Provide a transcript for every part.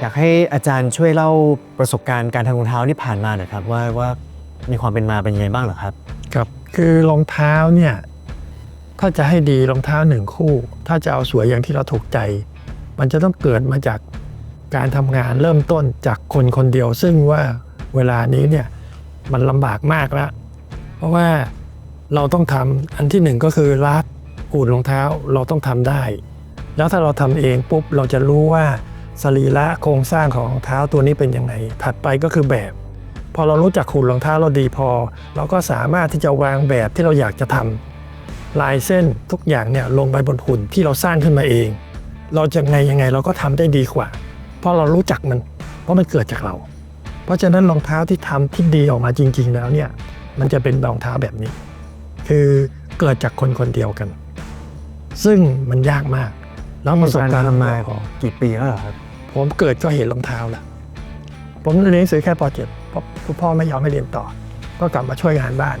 อยากให้อาจารย์ช่วยเล่าประสบการณ์การทำรองเท้าที่ผ่านมาหน่อยครับว่าว่ามีความเป็นมาเป็นยังไงบ้างเหรอครับ ครับคือรองเท้าเนี่ยถ้าจะให้ดีรองเท้าหนึ่งคู่ ถ้าจะเอาสวยอย่างที่เราถูกใจ มันจะต้องเกิดมาจากการทำงานเริ่มต้นจากคนคนเดียว ซึ่งว่าเวลานี้เนี่ยมันลำบากมากแล้วเพราะว่าเราต้องทำอันที่หนึ่งก็คือรัดอูดรองเท้าเราต้องทำได้ แล้วถ้าเราทำเองปุ๊บเราจะรู้ว่า สรีระโครงสร้างของรองเท้าตัวนี้เป็นยังไง ถัดไปก็คือแบบ พอเรารู้จักขูดรองเท้าเราดีพอ เราก็สามารถที่จะวางแบบที่เราอยากจะทำลายเส้นทุกอย่างเนี่ยลงไปบนหุ่นที่เราสร้างขึ้นมาเอง เราจะไงยังไงเราก็ทำได้ดีกว่า เพราะเรารู้จักมัน เพราะมันเกิดจากเรา เพราะฉะนั้นรองเท้าที่ทำที่ดีออกมาจริง ๆ แล้วเนี่ยมันจะเป็นรองเท้าแบบนี้ คือเกิดจากคนคนเดียวกัน ซึ่งมันยากมากแล้วประสบการณ์ทำมาของกี่ปีแล้วเหรอครับ ผมเกิดก็เห็นรองเท้าล้วผมเรียนหนังสือแค่ป .7 เพราะคุณพ่อไม่ยอมให้เรียนต่อ ก็กลับมาช่วยงานบ้าน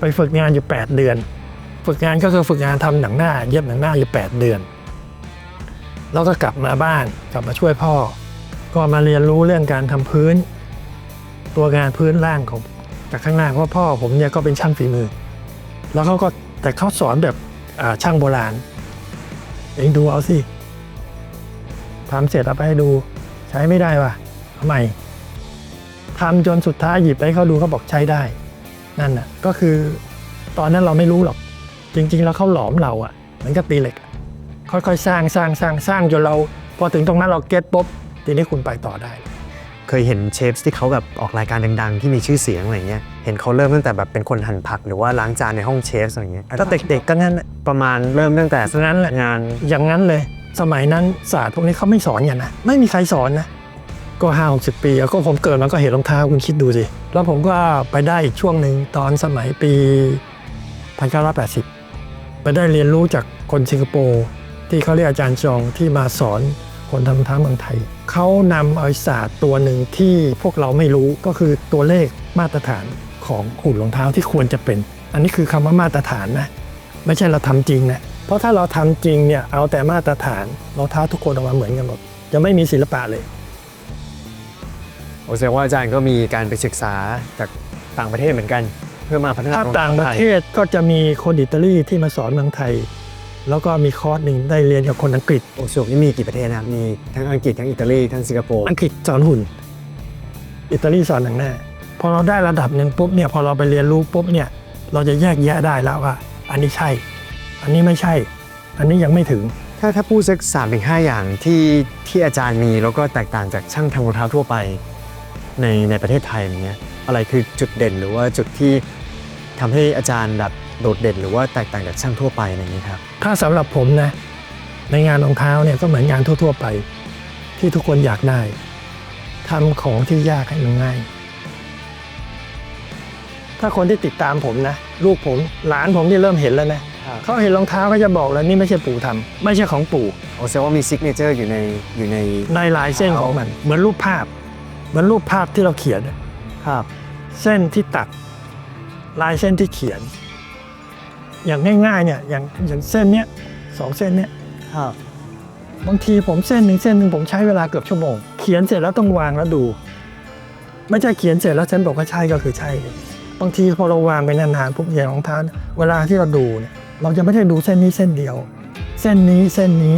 ไปฝึกงานอยู่ 8 เดือน ฝึกงานก็คือฝึกงานทำหนังหน้า เย็บหนังหน้าอยู่ 8 เดือน แล้วก็กลับมาบ้านกลับมาช่วยพ่อ ก็มาเรียนรู้เรื่องการทำพื้น ตัวงานพื้นล่างของจากข้างหน้าเพราะพ่อผมเนี่ยก็เป็นช่างฝีมือ แล้วเขาก็แต่เขาสอนแบบช่างโบราณ เองดูเอาสิ ทำเสร็จเอาไปให้ดู ใช้ไม่ได้ว่ะเอาใหม่ทำจนสุดท้ายหยิบไปให้เขาดูเขาบอกใช้ได้ นั่นน่ะก็คือตอนนั้นเราไม่รู้หรอก จริง ๆ แล้วเขาหลอมเราอะเหมือนกับตีเหล็กอะค่อยๆ สร้างสร้างสร้างสร้างจนเรา พอถึงตรงนั้นเราเก็ตปุ๊บทีนี้คุณไปต่อได้ เคยเห็นเชฟที่เขาแบบออกรายการดังๆ ที่มีชื่อเสียงอะไรเงี้ยเห็นเขาเริ่มตั้งแต่แบบเป็นคนหั่นผักหรือว่าล้างจานในห้องเชฟอะไรเงี้ยก็เด็กๆก็งั้นประมาณเริ่มตั้งแต่ฉะนั้นแหละงานอย่างนั้นเลย สมัยนั้นศาสตร์พวกนี้เขาไม่สอนอย่างนะไม่มีใครสอนนะก็ห้าหกสิบปีแล้วก็ผมเกิดมาก็เห็นรองเท้าคุณคิดดูสิ แล้วผมก็ไปได้อีกช่วงหนึ่งตอนสมัยปี 1980 ไปได้เรียนรู้จากคนสิงคโปร์ที่เขาเรียกอาจารย์จองที่มาสอนคนทำรองเท้าเมืองไทย เขานำเอาศาสตร์ตัวหนึ่งที่พวกเราไม่รู้ก็คือตัวเลขมาตรฐานของหุ่นรองเท้าที่ควรจะเป็น อันนี้คือคำว่ามาตรฐานนะ ไม่ใช่เราทำจริงนะ เพราะถ้าเราทำจริงเนี่ยเอาแต่มาตรฐานรองเท้าทุกคนออกมาเหมือนกันหมด จะไม่มีศิลปะเลยโอแสดงว่าอาจารย์ก็มีการไปศึกษาจากต่างประเทศเหมือนกัน เพื่อมาพัฒนาถ้าองต่างประไทเทยศก็จะมีคนอิตาลีที่มาสอนเมืองไทย แล้วก็มีคอร์สหนึ่งได้เรียนกับคนอังกฤษโอสรุปนี่มีกี่ประเทศนะครับมีทั้งอังกฤษทั้งอิตาลีทั้งสิงคโปร์อังกฤษสอนหุ่น อิตาลีสอนหนังหน้าพอเราได้ระดับหนึ่งปุ๊บเนี่ยพอเราไปเรียนรู้ปุ๊บเนี่ยเราจะแยกแยะได้แล้วว่า อันนี้ใช่ อันนี้ไม่ใช่ อันนี้ยังไม่ถึง ถ้าถ้าพูดสักสามถึงห้าอย่างที่ที่อาจารย์มีแล้วก็แตกต่างจากช่างทำรองเท้าทั่วไปในในประเทศไทยอย่างเงี้ยอะไรคือจุดเด่นหรือว่าจุดที่ทำให้อาจารย์แบบโดดเด่น หรือว่าแตกต่างจากช่างทั่วไปอะไรอย่างเงี้ยครับ ถ้าสำหรับผมนะ ในงานรองเท้าเนี่ยก็เหมือนงานทั่ว ๆ ไป ที่ทุกคนอยากได้ทำของที่ยากให้มันง่าย ถ้าคนที่ติดตามผมนะ ลูกผมหลานผมที่เริ่มเห็นแล้วนะ เขาเห็นรองเท้าเขาจะบอกแล้วนี่ไม่ใช่ปู่ทำไม่ใช่ของปู่ โอแสดงว่ามีซิกเนเจอร์อยู่ในอยู่ใน ในลายเส้นของมัน เหมือนรูปภาพ เหมือนรูปภาพที่เราเขียนอะครับ เส้นที่ตัด ลายเส้นที่เขียน อย่างง่ายๆเนี่ยอย่างอย่างเส้นเนี้ยสองเส้นเนี้ย ครับ บางทีผมเส้นหนึ่งเส้นหนึ่งผมใช้เวลาเกือบชั่วโมง เขียนเสร็จแล้วต้องวางแล้วดู ไม่ใช่เขียนเสร็จแล้วฉันบอกว่าใช่ก็คือใช่เลยบางทีพอเราวางไปนานๆปุ๊บอย่างรองเท้าเนี่ยเวลาที่เราดูเนี่ย เราจะไม่ได้ดูเส้นนี้เส้นเดียว เส้นนี้เส้นนี้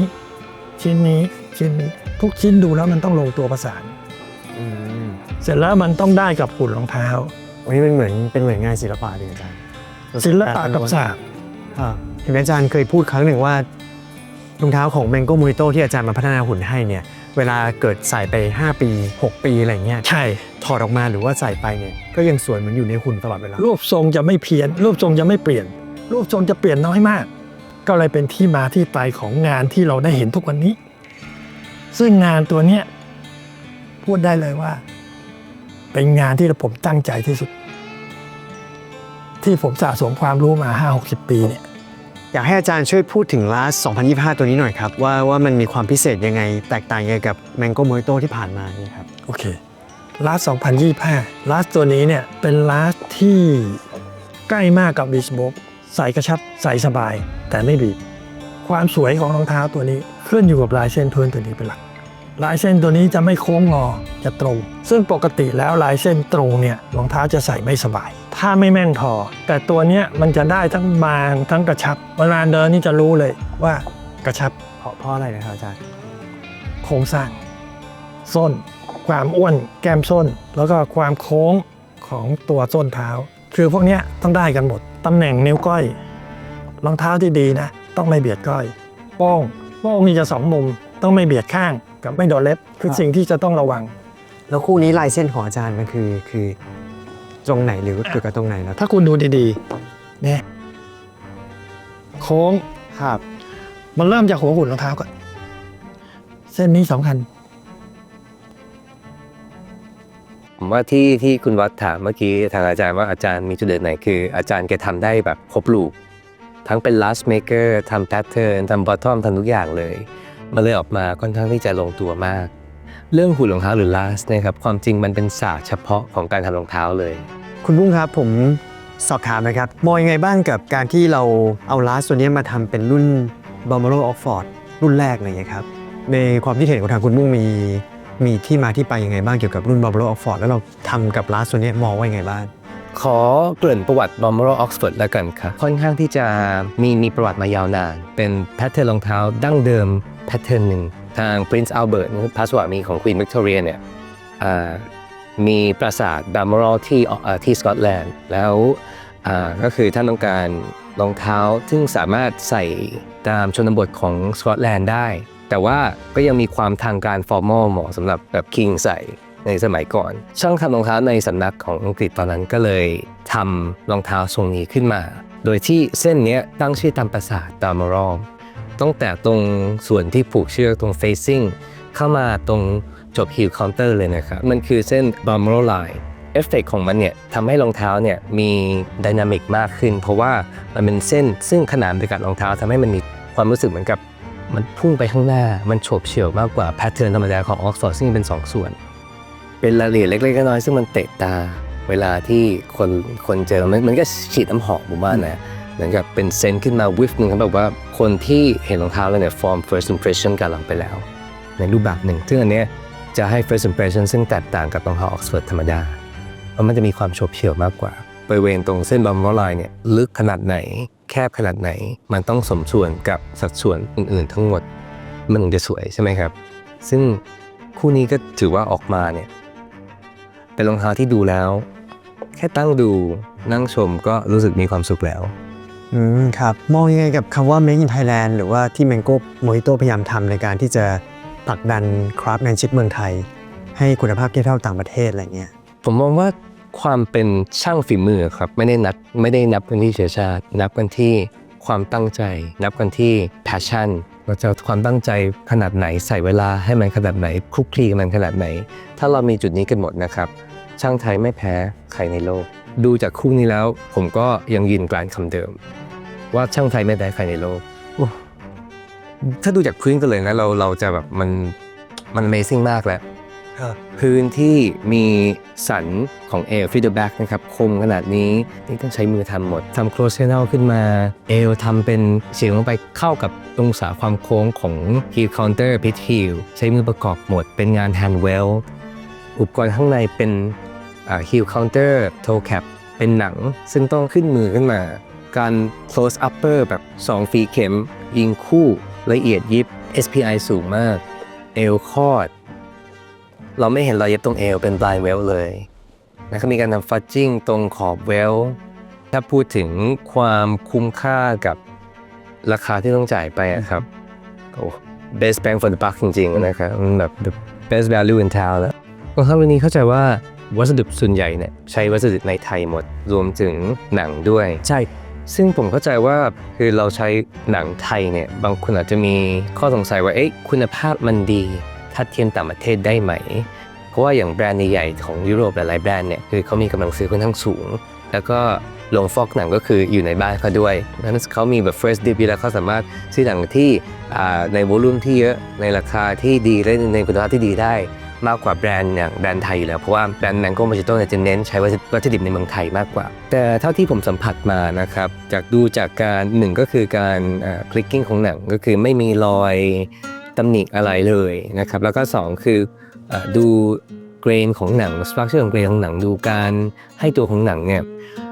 ชิ้นนี้ชิ้นนี้ทุกชิ้นดูแล้วมันต้องลงตัวประสานอืมเสร็จแล้วมันต้องได้กับหุ่นรองเท้าวันนี้เป็นเหมือนเป็นเหมือนงานศิลปะเลยอาจารย์ศิลปะกับศาสตร์ครับเห็นอาจารย์เคยพูดครั้งหนึ่งว่ารองเท้าของ Mango m o r i t o ที่อาจารย์มาพัฒนาหุ่นให้เนี่ยเวลาเกิดใส่ไป 5 ปี 6 ปีอะไรเงี้ยใช่ถอดออกมาหรือว่าใส่ไปเนี่ยก็ยังสวยเหมือนอยู่ในหุ่นตลอดเวลารูปทรงจะไม่เพี้ยน รูปทรงจะไม่เปลี่ยน รูปทรงจะเปลี่ยนน้อยมาก ก็เลยเป็นที่มาที่ไปของงานที่เราได้เห็นทุกวันนี้ ซึ่งงานตัวเนี้ยพูดได้เลยว่า เป็นงานที่ผมตั้งใจที่สุด ที่ผมสะสมความรู้มา 5-60 ปีเนี่ยอยากให้อาจารย์ช่วยพูดถึง Last 2025 ตัวนี้หน่อยครับ ว่าว่ามันมีความพิเศษยังไง แตกต่างยังไงกับ Mango m o r i t o ที่ผ่านมาเนี่ยครับโอเคลาส2025ลาสตัวนี้เนี่ยเป็นลาสที่ใกล้มากกับบิสโบก ใส่กระชับใส่สบาย แต่ไม่บีบ ความสวยของรองเท้าตัวนี้ขึ้นอยู่กับลายเส้นพื้นตัวนี้เป็นหลัก ลายเส้นตัวนี้จะไม่โค้งงอจะตรง ซึ่งปกติแล้วลายเส้นตรงเนี่ยรองเท้าจะใส่ไม่สบาย ถ้าไม่แม่นพอ แต่ตัวเนี้ยมันจะได้ทั้งบางทั้งกระชับเวลาเดินนี่จะรู้เลยว่ากระชับเพราะเพราะอะไรนะครับอาจารย์โครงสร้าง ส้น ความอ้วนแก้มส้น แล้วก็ความโค้งของตัวส้นเท้า คือพวกนี้ต้องได้กันหมด ตำแหน่งนิ้วก้อย รองเท้าที่ดีนะ ต้องไม่เบียดก้อย โป้งโป้งนี่จะสองมุม ต้องไม่เบียดข้างกับไม่โดนเล็บ คือสิ่งที่จะต้องระวัง แล้วคู่นี้ลายเส้นของอาจารย์มันคือคือตรงไหนหรือเกี่ยวกับตรงไหนนะถ้าคุณดูดีๆเนี่ยโค้งครับ มันเริ่มจากหัวหุ่นรองเท้าก่อนเส้นนี้สำคัญ ผมว่าที่ที่คุณวัดถามเมื่อกี้ทางอาจารย์ว่าอาจารย์มีจุดเด่นไหนคือ อาจารย์แกทำได้แบบครบลูก ทั้งเป็น last maker ทำ pattern ทำ bottom ทำทุกอย่างเลยมันเลยออกมาค่อนข้างที่จะลงตัวมาก เรื่องหุ่นรองเท้าหรือ last นะครับความจริงมันเป็นศาสตร์เฉพาะของการทำรองเท้าเลย คุณบุ้งครับผมสอบถามนะครับมองยังไงบ้างกับการที่เราเอาลาสตัวนี้มาทำเป็นรุ่น b a r m e r o Oxford รุ่นแรกอะไรอย่างเงี้ครับในความคิดเห็นของทางคุณบุ้งมี มีที่มาที่ไปยังไงบ้างเกี่ยวกับรุ่น b a r m e r o Oxford แล้วเราทำกับลาสตัวนี้มองว่ายังไงบ้างขอเกริ่นประวัติ b o m b e r o Oxford แล้วกันครับค่อนข้างที่จะมีมีประวัติมายาวนาน เป็นแพทเทิร์นรองเท้าดั้งเดิมแพทเทิร์นหนึ่งทาง Prince Albert พระสวามีของ Queen Victoria เนี่ยมีปราสาท b a l m o r a l ที่ที่สกอตแลนด์แล้วก็คือท่านต้องการรองเท้าซึ่งสามารถใส่ตามชนบทของสกอตแลนด์ได้ แต่ว่าก็ยังมีความทางการฟอร์มอลเหมาะสำหรับแบบคิงใส่ในสมัยก่อน ช่างทำรองเท้าในสำนักของอังกฤษตอนนั้นก็เลยทำรองเท้าทรงนี้ขึ้นมา โดยที่เส้นนี้ตั้งชื่อตามปราสาทตามมอรอลตั้งแต่ตรงส่วนที่ผูกเชือกตรง facing เข้ามาตรงจบ heel counter เลยนะครับ มันคือเส้น b a r m e r o line เอฟเฟกของมันเนี่ยทำให้รองเท้าเนี่ยมีดินามิกมากขึ้น เพราะว่ามันเป็นเส้นซึ่งขนานไปกับรองเท้าทำให้มันมีความรู้สึกเหมือนกับ มันพุ่งไปข้างหน้า มันโฉบเฉี่ยวมากกว่าแพทเทิร์นธรรมดาของ Oxford ซึ่งเป็นสองส่วน เป็นรายละเอียดเล็กๆน้อยๆซึ่งมันเตะตา เวลาที่คนคนเจอมันมันก็ฉีดน้ำหอมผมว่านะเหมือนกับเป็นเซนส์ขึ้นมาวิฟหนึ่งครับแบบว่าคนที่เห็นรองเท้าแล้วเนี่ย form first impression กับเราไปแล้ว ในรูปแบบหนึ่งซึ่งอันเนี้ยจะให้ first impression ซึ่งแตกต่างกับรองเท้า Oxford ธรรมดา เพราะมันจะมีความโฉบเฉี่ยวมากกว่าบริเวณตรงเส้นบอมบอลไลน์เนี่ยลึกขนาดไหน แคบขนาดไหน มันต้องสมส่วนกับสัดส่วนอื่นๆ ทั้งหมดมันถึงจะสวยใช่ไหมครับ ซึ่งคู่นี้ก็ถือว่าออกมาเนี่ยเป็นรองเท้าที่ดูแล้ว แค่ตั้งดูนั่งชมก็รู้สึกมีความสุขแล้ว อืมครับ มองยังไงกับคำว่า Make in Thailand หรือว่าที่ Mango Mojito พยายามทำในการที่จะผลักดันคราฟแมนชิพเมืองไทย ให้คุณภาพเทียบเท่าต่างประเทศอะไรเงี้ยผมมองว่า ความเป็นช่างฝีมือครับไม่ได้นับไม่ได้นับกันที่เชื้อชาติ นับกันที่ความตั้งใจ นับกันที่ passion เราจะความตั้งใจขนาดไหนใส่เวลาให้มันขนาดไหนคลุกคลีกับมันขนาดไหน ถ้าเรามีจุดนี้กันหมดนะครับ ช่างไทยไม่แพ้ใครในโลก ดูจากคู่นี้แล้ว ผมก็ยังยืนกรานคำเดิม ว่าช่างไทยไม่แพ้ใครในโลกถ้าดูจากพื้นกันเลยนะเราเราจะแบบมันมัน Amazing มากแล้ว พื้นที่มีสันของเอลฟีดแบ็กนะครับคมขนาดนี้นี่ต้องใช้มือทำหมดทำโครเชน n ลขึ้นมา เอลทำเป็นเฉียงลงไปเข้ากับองศาความโค้งของ heel counter pit heel ใช้มือประกอบหมดเป็นงาน hand well อุปกรณ์ข้างในเป็นอ่า heel counter toe cap เป็นหนังซึ่งต้องขึ้นมือขึ้นมา การ close upper แบบ 2 ฟีเข็ม ยิงคู่ละเอียดยิบ SPI สูงมาก เอลคอด เราไม่เห็นรอยเย็บตรงเอวเป็นบลายเวลเลยนะครับมีการทำฟัดจิ้งตรงขอบเวลถ้าพูดถึงความคุ้มค่ากับราคาที่ต้องจ่ายไปอะครับโอ้ best bang for the buck จริงๆนะครับมันแบบ the best value in town แล้วรองเท้าวันนี้เข้าใจว่าวัสดุส่วนใหญ่เนี่ยใช้วัสดุในไทยหมดรวมถึงหนังด้วย ใช่ ซึ่งผมเข้าใจว่าคือเราใช้หนังไทยเนี่ยบางคนอาจจะมีข้อสงสัยว่าเอ๊ะคุณภาพมันดี ถ้าเทียมต่างประเทศได้ไหม เพราะว่าอย่างแบรนด์ใหญ่ๆของยุโรปหลายๆแบรนด์เนี่ยคือเขามีกำลังซื้อค่อนข้างสูง แล้วก็โรงฟอกหนังก็คืออยู่ในบ้านเขาด้วยนั้นเขามีแบบ first dip แล้วเขาสามารถซื้อหนังที่ในวอลุ่มที่เยอะในราคาที่ดีและในคุณภาพที่ดีได้มากกว่าแบรนด์อย่างแบรนด์ไทยอยู่แล้วเพราะว่าแบรนด์แมงโก้มาจิโต่จะเน้นใช้วัตถุดิบในเมืองไทยมากกว่า แต่เท่าที่ผมสัมผัสมานะครับจากดูจากการหนึ่งก็คือการคลิกกิ้งของหนังก็คือไม่มีรอย ตำหนิอะไรเลยนะครับ แล้วก็สองคืออดูเกรนของหนังสตรัคเจอร์ของเกรนของหนังดูการให้ตัวของหนังเนี่ย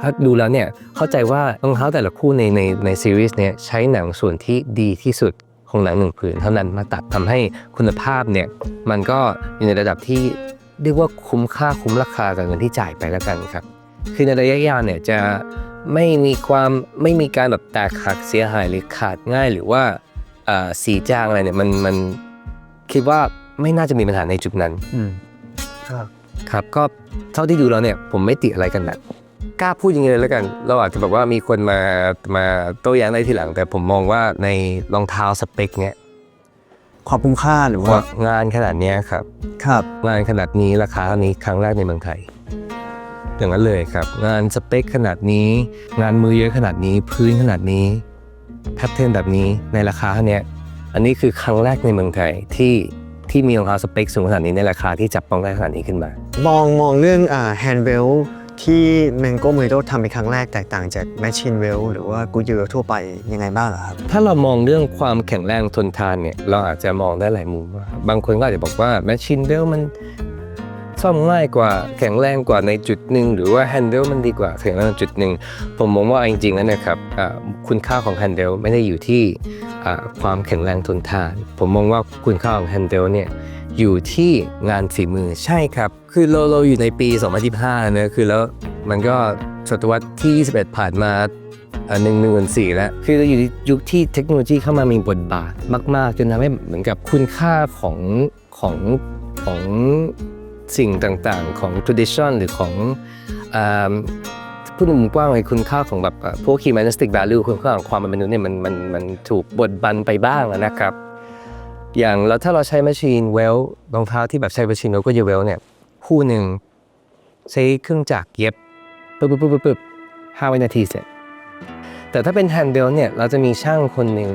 ถ้าดูแล้วเนี่ยเข้าใจว่ารองเท้าแต่ละคู่ในในในซีรีส์เนี่ยใช้หนังส่วนที่ดีที่สุดของหนังหนึ่งผืนเท่านั้นมาตัดทำให้คุณภาพเนี่ยมันก็อยู่ในระดับที่เรียกว่าคุ้มค่าคุ้มราคากับเงินที่จ่ายไปแล้วกันครับ คือในระยะยาวเนี่ยจะไม่มีความไม่มีการแบบแตกหักเสียหายหรือขาดง่ายหรือว่า สีจางอะไรเนี่ยมันมันคิดว่าไม่น่าจะมีปัญหาในจุดนั้นอืมครับครับก็เท่าที่ดูแล้วเนี่ย ผมไม่ติอะไรกันนะกล้าพูดอย่างนี้เลยแล้วกัน เราอาจจะแบบว่ามีคนมามาโต้แย้งได้ทีหลัง แต่ผมมองว่าในรองเท้าสเปคเนี่ยความคุ้มค่าหรือว่าว่างานขนาดเนี้ยครับ ครับ งานขนาดนี้ราคาเท่านี้ครั้งแรกในเมืองไทยอย่างนั้นเลยครับ งานสเปคขนาดนี้ งานมือเยอะขนาดนี้พื้นขนาดนี้ แพทเทิร์นแบบนี้ในราคาเท่าเนี้ยอันนี้คือครั้งแรกในเมืองไทยที่ที่มีรองเท้าสเปคสูงขนาดนี้ในราคาที่จับต้องได้ขนาดนี้ขึ้นมา มองมองเรื่องอ่าแฮนด์เวลที่ Mango m o j i t o ทำเป็นครั้งแรกแตกต่างจาก Machine Well หรือว่า Goodyear ทั่วไปยังไงบ้างเหรอครับ ถ้าเรามองเรื่องความแข็งแรงทนทานเนี่ย เราอาจจะมองได้หลายมุมว่าบางคนก็อาจจะบอกว่าแมชชีนเดลมัน ซ่อมง่ายกว่าแข็งแรงกว่าในจุดหนึ่งหรือว่าแฮนเดิลมันดีกว่าแข็งแรงในจุดหนึ่งผมมองว่าจริงๆแล้วนะครับอ่าคุณค่าของแฮนเดิลไม่ได้อยู่ที่อ่าความแข็งแรงทนทาน ผมมองว่าคุณค่าของแฮนเดิลเนี่ยอยู่ที่งานฝีมือใช่ครับ คือเราเราอยู่ในปี 2025นะคือแล้วมันก็ศตวรรษที่ 21 ผ่านมาอันหนึ่งหนึ่งสี่แล้ว คือเราอยู่ในยุคที่เทคโนโลยีเข้ามามีบทบาทมาก ๆ จนทำให้เหมือนกับคุณค่าของของของ สิ่งต่างๆ ของ tradition หรือของอ่าพูดในมุมกว้างเลยคุณค่าของแบบพวก humanistic value คุณค่าของความเป็นมนุษย์เนี่ยมันมันมันถูกบดบันไปบ้างแล้วนะครับ อย่างเราถ้าเราใช้ machine well รองเท้าที่แบบใช้ machine well ก็เย well เนี่ยคู่หนึ่งใช้เครื่องจักรเย็บปึ๊บปึ๊บปึ๊บปึ๊บห้าวินาทีเสร็จ แต่ถ้าเป็นแฮนด์เบลเนี่ยเราจะมีช่างคนหนึ่ง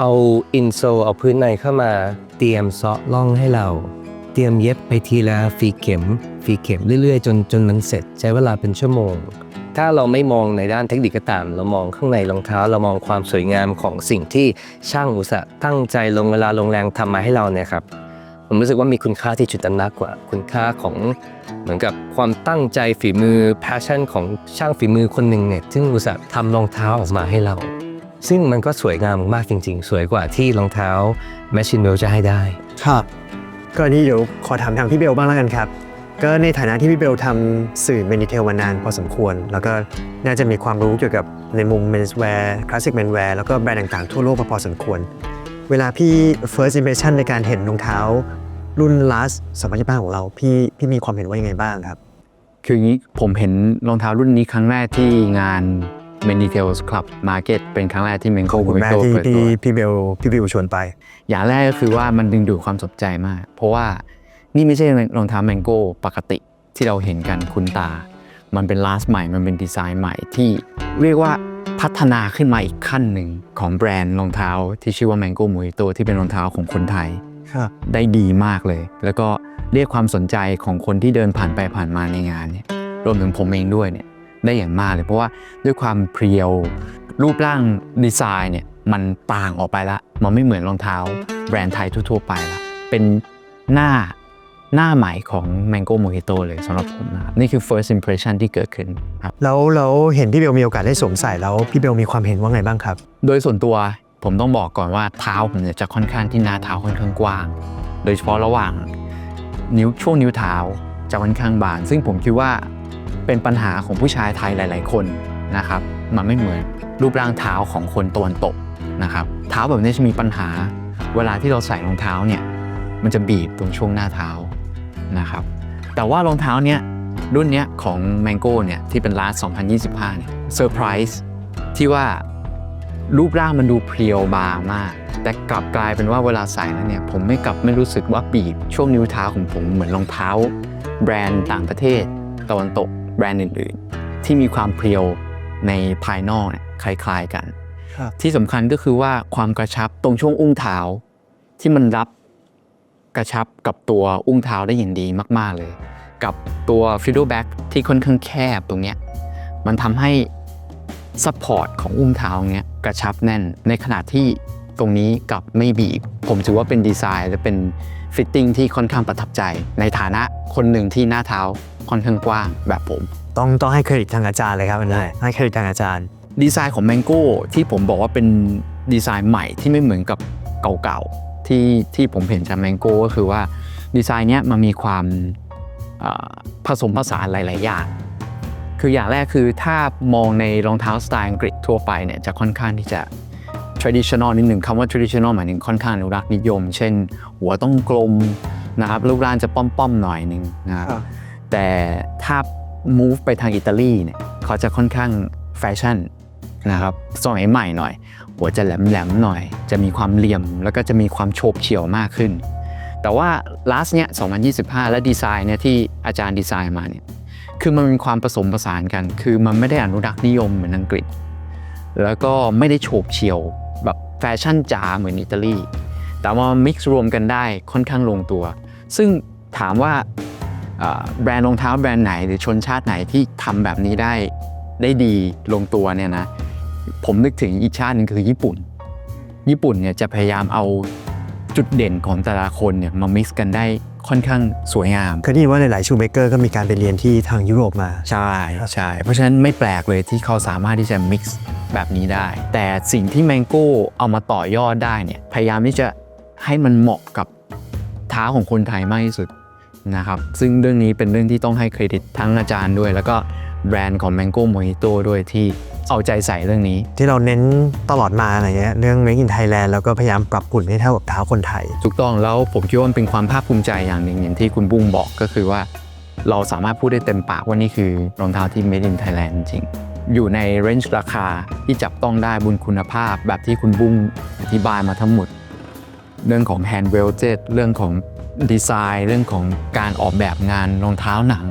เอาอินโซเอาพื้นในเข้ามาเตรียมเซาะล่องให้เรา เตรียมเย็บไปทีละฝีเข็มฝีเข็มเรื่อยๆ จนจนมันเสร็จใช้เวลาเป็นชั่วโมง ถ้าเราไม่มองในด้านเทคนิคก็ตาม เรามองข้างในรองเท้า เรามองความสวยงามของสิ่งที่ช่างอุตสาห์ตั้งใจลงเวลาลงแรงทำมาให้เราเนี่ยครับผมรู้สึกว่ามีคุณค่าที่จุดนั้นมากกว่า คุณค่าของเหมือนกับความตั้งใจฝีมือ passion ของช่างฝีมือคนหนึ่งเนี่ยซึ่งอุตส่าห์ทำรองเท้าออกมาให้เรา ซึ่งมันก็สวยงามมากจริง ๆ สวยกว่าที่รองเท้า Machine Well จะให้ได้ ครับ ก็นี่เดี๋ยวขอถามทางพี่เบลบ้างแล้วกันครับ ก็ในฐานะที่พี่เบลทำสื่อเมนิเทลมานานพอสมควร แล้วก็น่าจะมีความรู้เกี่ยวกับในมุม menswear classic menswear แล้วก็แบรนด์ต่างๆทั่วโลกมาพอสมควร เวลาพี่ first impression ในการเห็นรองเท้า รุ่น last 2025ของเราพี่พี่มีความเห็นว่ายังไงบ้างครับ คืออย่างนี้ผมเห็นรองเท้ารุ่นนี้ครั้งแรกที่งาน m a n i t a i l s Club Market เป็นครั้งแรกที่ Mango ขอบคุณแม่ Mojito ที่เปิดพี่ตัว พี่เบลพี่เบลชวนไป อย่างแรกก็คือว่ามันดึงดูดความสนใจมาก เพราะว่านี่ไม่ใช่รองเท้า Mango ปกติที่เราเห็นกันคุ้นตา มันเป็น last ใหม่ มันเป็นดีไซน์ใหม่ที่เรียกว่าพัฒนาขึ้นมาอีกขั้นหนึ่งของแบรนด์รองเท้าที่ชื่อว่า Mango Mojito ที่เป็นรองเท้าของคนไทย ครับ ได้ดีมากเลย แล้วก็เรียกความสนใจของคนที่เดินผ่านไปผ่านมาในงานเนี่ย รวมถึงผมเองด้วยเนี่ย ได้อย่างมากเลยเพราะว่าด้วยความเพรียว รูปร่างดีไซน์เนี่ยมันต่างออกไปละ มันไม่เหมือนรองเท้าแบรนด์ไทยทั่ว ๆ ไปละ เป็นหน้าหน้าใหม่ของ Mango Mojito เลยสำหรับผมนะครับนี่คือ first impression ที่เกิดขึ้นครับแล้วแล้วเห็นพี่เบลมีโอกาสได้สวมใส่แล้วพี่เบลมีความเห็นว่าไงบ้างครับ โดยส่วนตัวผมต้องบอกก่อนว่าเท้าผมเนี่ยจะค่อนข้างที่หน้าเท้าค่อนข้างกว้าง โดยเฉพาะระหว่างนิ้วช่วงนิ้วเท้าจะค่อนข้างบาน ซึ่งผมคิดว่า เป็นปัญหาของผู้ชายไทยหลาย ๆ คนนะครับ มันไม่เหมือนรูปร่างเท้าของคนตะวันตกนะครับ เท้าแบบนี้จะมีปัญหา เวลาที่เราใส่รองเท้าเนี่ยมันจะบีบตรงช่วงหน้าเท้านะครับ แต่ว่ารองเท้าเนี้ยรุ่นเนี้ยของ Mango เนี่ยที่เป็น last 2025เนี่ยเซอร์ไพรส์ที่ว่ารูปร่างมันดูเพรียวบางมาก แต่กลับกลายเป็นว่าเวลาใส่แล้วเนี่ยผมไม่กลับไม่รู้สึกว่าบีบช่วงนิ้วเท้าของผมเหมือนรองเท้า แบรนด์ต่างประเทศตะวันตก แบรนด์อื่นๆ ที่มีความเพรียวในภายนอกเนี่ยคล้ายๆกันครับที่สำคัญก็คือว่าความกระชับตรงช่วงอุ้งเท้า ที่มันรับกระชับกับตัวอุ้งเท้าได้อย่างดีมาก ๆเลย กับตัวฟิโดแบ็กที่ค่อนข้างแคบตรงเนี้ยมันทำให้ซัพพอร์ตของอุ้งเท้าเนี้ยกระชับแน่นในขณะที่ตรงนี้กลับไม่บีบผผมถือว่าเป็นดีไซน์และเป็น ฟิตติ้งที่ค่อนข้างประทับใจ ในฐานะคนหนึ่งที่หน้าเท้าค่อนข้างกว้างแบบผม ต้องต้องให้เครดิตทางอาจารย์เลยครับอันนี้ให้เครดิตทางอาจารย์ ดีไซน์ของ Mango ที่ผมบอกว่าเป็นดีไซน์ใหม่ที่ไม่เหมือนกับเก่าๆที่ที่ผมเห็นจาก Mango ก็คือว่าดีไซน์เนี้ยมันมีความเอ่อผสมผสานหลาย ๆ อย่าง คืออย่างแรกคือถ้ามองในรองเท้าสไตล์อังกฤษทั่วไปเนี่ยจะค่อนข้างที่จะ traditional นิดหนึ่งคำว่า traditional หมายถึงค่อนข้างอนุรักษ์นิยม เช่น หัวต้องกลมนะครับรูปร่างจะป้อมๆหน่อยหนึ่งนะครับครับแต่ถ้า move ไปทางอิตาลีเนี่ยเขาจะค่อนข้างแฟชั่นนะครับสมัยใหม่หน่อย หัวจะแหลมๆหน่อย จะมีความเหลี่ยมแล้วก็จะมีความโฉบเฉี่ยวมากขึ้น แต่ว่า last เนี่ย2025 และดีไซน์เนี่ยที่อาจารย์ดีไซน์มาเนี่ยคือมันเป็นความผสมผสานกัน คือมันไม่ได้อนุรักษ์นิยมเหมือนอังกฤษ แล้วก็ไม่ได้โฉบเฉี่ยว แฟชั่นจ๋าเหมือนอิตาลี แต่ว่ามิกซ์รวมกันได้ค่อนข้างลงตัว ซึ่งถามว่าแบรนด์รองเท้าแบรนด์ไหนหรือชนชาติไหนที่ทำแบบนี้ได้ได้ดีลงตัวเนี่ยนะผมนึกถึงอีกชาติหนึงคือญี่ปุ่น ญี่ปุ่นเนี่ยจะพยายามเอาจุดเด่นของแต่ละคนเนี่ยมามิกซ์กันได้ ค่อนข้างสวยงาม เคยได้ยินว่าหลายๆชูเมเกอร์ก็มีการไปเรียนที่ทางยุโรปมา ใช่ใช่เพราะฉะนั้นไม่แปลกเลยที่เขาสามารถที่จะ mix แบบนี้ได้ แต่สิ่งที่ Mango เอามาต่อยอดได้เนี่ยพยายามที่จะให้มันเหมาะกับเท้าของคนไทยมากที่สุดนะครับซึ่งเรื่องนี้เป็นเรื่องที่ต้องให้เครดิตทั้งอาจารย์ด้วย แล้วก็แบรนด์ของ Mango Mojito ด้วยที่ เอาใจใส่เรื่องนี้ ที่เราเน้นตลอดมาอะไรเงี้ยเรื่อง Make in Thailand แล้วก็พยายามปรับหุ่นให้เท่ากับเท้าคนไทย ถูกต้องแล้วผมคิดว่ามันเป็นความภาคภูมิใจอย่างหนึ่งอย่างที่คุณบุ้งบอกก็คือว่า เราสามารถพูดได้เต็มปากว่านี่คือรองเท้าที่ made in Thailand จริงๆอยู่ในเรนจ์ราคาที่จับต้องได้บนคุณภาพ แบบที่คุณบุ้งอธิบายมาทั้งหมด เรื่องของ hand welted เรื่องของดีไซน์ เรื่องของการออกแบบงานรองเท้าหนัง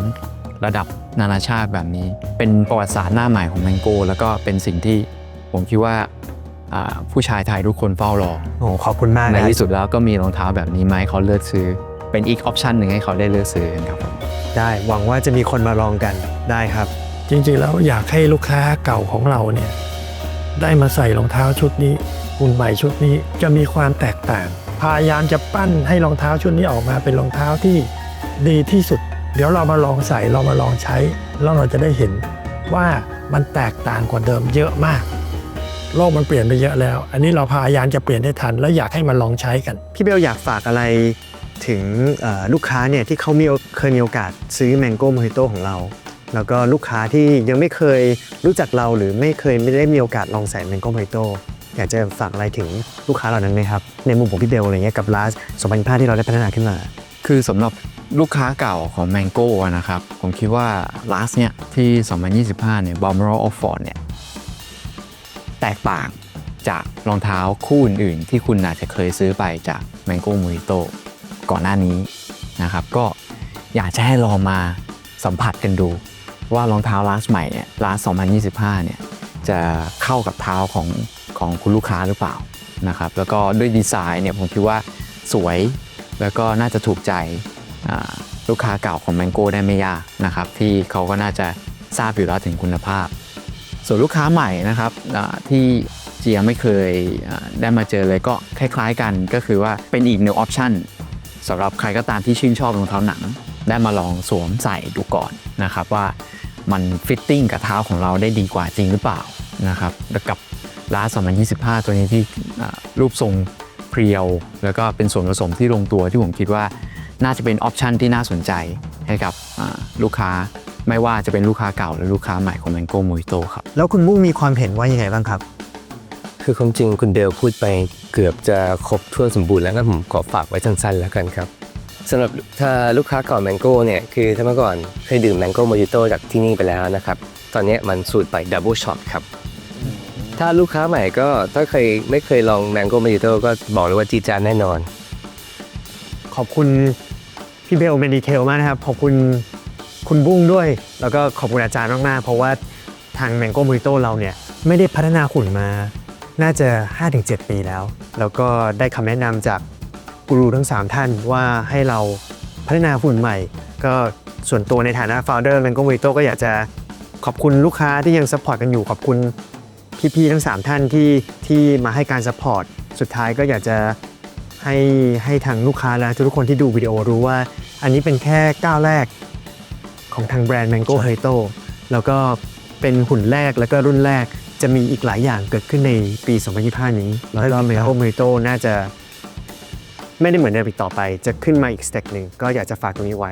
ระดับนานาชาติแบบนี้ เป็นประวัติศาสตร์หน้าใหม่ของแมงโกแล้วก็เป็นสิ่งที่ผมคิดว่าอ่าผู้ชายไทยทุกคนเฝ้ารอโอ้ขอบคุณมากในนะที่สุดแล้วก็มีรองเท้าแบบนี้มาให้เขาเลือกซื้อ เป็นอีกออปชันหนึ่งให้เขาได้เลือกซื้อกันครับผมได้หวังว่าจะมีคนมาลองกันได้ครับ จริงๆแล้วอยากให้ลูกค้าเก่าของเราเนี่ยได้มาใส่รองเท้าชุดนี้หุ่นใหม่ชุดนี้จะมีความแตกต่าง พยายามจะปั้นให้รองเท้าชุดนี้ออกมาเป็นรองเท้าที่ดีที่สุด เดี๋ยวเรามาลองใส่เรามาลองใช้แล้วเราจะได้เห็นว่ามันแตกต่างกว่าเดิมเยอะมาก โลกมันเปลี่ยนไปเยอะแล้ว อันนี้เราพยายามจะเปลี่ยนให้ทัน และอยากให้มันลองใช้กัน พี่เบลอยากฝากอะไรถึงเอ่อลูกค้าเนี่ยที่เขามีเคยมีโอกาสซื้อ Mango Mojito ของเรา แล้วก็ลูกค้าที่ยังไม่เคยรู้จักเราหรือไม่เคยไม่ได้มีโอกาสลองใส่ Mango Mojito อยากจะฝากอะไรถึงลูกค้าเหล่านั้นไหมครับ ในมุมของพี่เบลอะไรเงี้ยกับลาส2025ที่เราได้พัฒนาขึ้นมา คือสำหรับ ลูกค้าเก่าของ Mango นะครับ ผมคิดว่า last เนี่ยที่ 2025 เนี่ย Balmoral Oxford เนี่ย แตกต่างจากรองเท้าคู่อื่นๆ ที่คุณอาจจะเคยซื้อไปจาก Mango Mojito ก่อนหน้านี้นะครับ ก็อยากจะให้ลองมาสัมผัสกันดู ว่ารองเท้า last ใหม่เนี่ย last 2025 เนี่ย จะเข้ากับเท้าของของคุณลูกค้าหรือเปล่านะครับ แล้วก็ด้วยดีไซน์เนี่ยผมคิดว่าสวยแล้วก็น่าจะถูกใจ ลูกค้าเก่าของ Mango ได้ไม่ยากนะครับ ที่เขาก็น่าจะทราบอยู่แล้วถึงคุณภาพ ส่วนลูกค้าใหม่นะครับที่เจียไม่เคยได้มาเจอเลยก็คล้ายๆกันก็คือว่าเป็นอีกหนึ่งออปชันสำหรับใครก็ตามที่ชื่นชอบรองเท้าหนัง ได้มาลองสวมใส่ดูก่อนนะครับว่ามันฟิตติ้งกับเท้าของเราได้ดีกว่าจริงหรือเปล่านะครับด้วกับร้า2025 ตัวนี้ที่รูปทรงเพรียว แล้วก็เป็นส่วนผสมที่ลงตัวที่ผมคิดว่า น่าจะเป็นออปชันที่น่าสนใจให้กับอ่าลูกค้าไม่ว่าจะเป็นลูกค้าเก่าหรือลูกค้าใหม่ของ Mango Mojito ครับ แล้วคุณบุ้งมีความเห็นว่ายังไงบ้างครับ คือความจริงคุณเดลพูดไปเกือบจะครบถ้วนสมบูรณ์แล้วงั้นผมขอฝากไว้สั้นๆแล้วกันครับสำหรับถ้าลูกค้าก่อนแมงโก้เนี่ยคือถ้าเมื่อก่อนเคยดื่มแมงโก้โมจิโต้จากที่นี่ไปแล้วนะครับ ตอนนี้มันสูตรไปดับเบิลช็อตครับ ถ้าลูกค้าใหม่ก็ถ้าเคยไม่เคยลองแมงโก้โมจิโต้ก็บอกเลยว่าจีดจานแน่นอน ขอบคุณ พี่เบลเป็นดีเทลมากนะครับ ขอบคุณคุณบุ้งด้วย แล้วก็ขอบคุณอาจารย์มากๆ เพราะว่าทาง Mango Mojito เราเนี่ย ไม่ได้พัฒนาหุ่นมา น่าจะ 5-7 ปีแล้ว แล้วก็ได้คำแนะนำจากกูรูทั้ง 3 ท่านว่าให้เราพัฒนาหุ่นใหม่ ก็ส่วนตัวในฐานะ founder Mango Mojito ก็อยากจะขอบคุณลูกค้าที่ยังซัพพอร์ตกันอยู่ขอบคุณพี่ๆทั้ง 3 ท่านที่ที่มาให้การซัพพอร์ตสุดท้ายก็อยากจะให้ให้ทางลูกค้าและทุกคนที่ดูวิดีโอรู้ว่า อันนี้เป็นแค่ก้าวแรกของทางแบรนด์ Mango h e r t o แล้วก็เป็นหุ่นแรกแล้วก็รุ่นแรกจะมีอีกหลายอย่างเกิดขึ้นในปี 2025 นี้แล้วก็ Mango h e r t o น่าจะไม่ได้เหมือนเดิมอีกต่อไป จะขึ้นมาอีกสเต็ปหนึ่งก็อยากจะฝากตรงนี้ไว้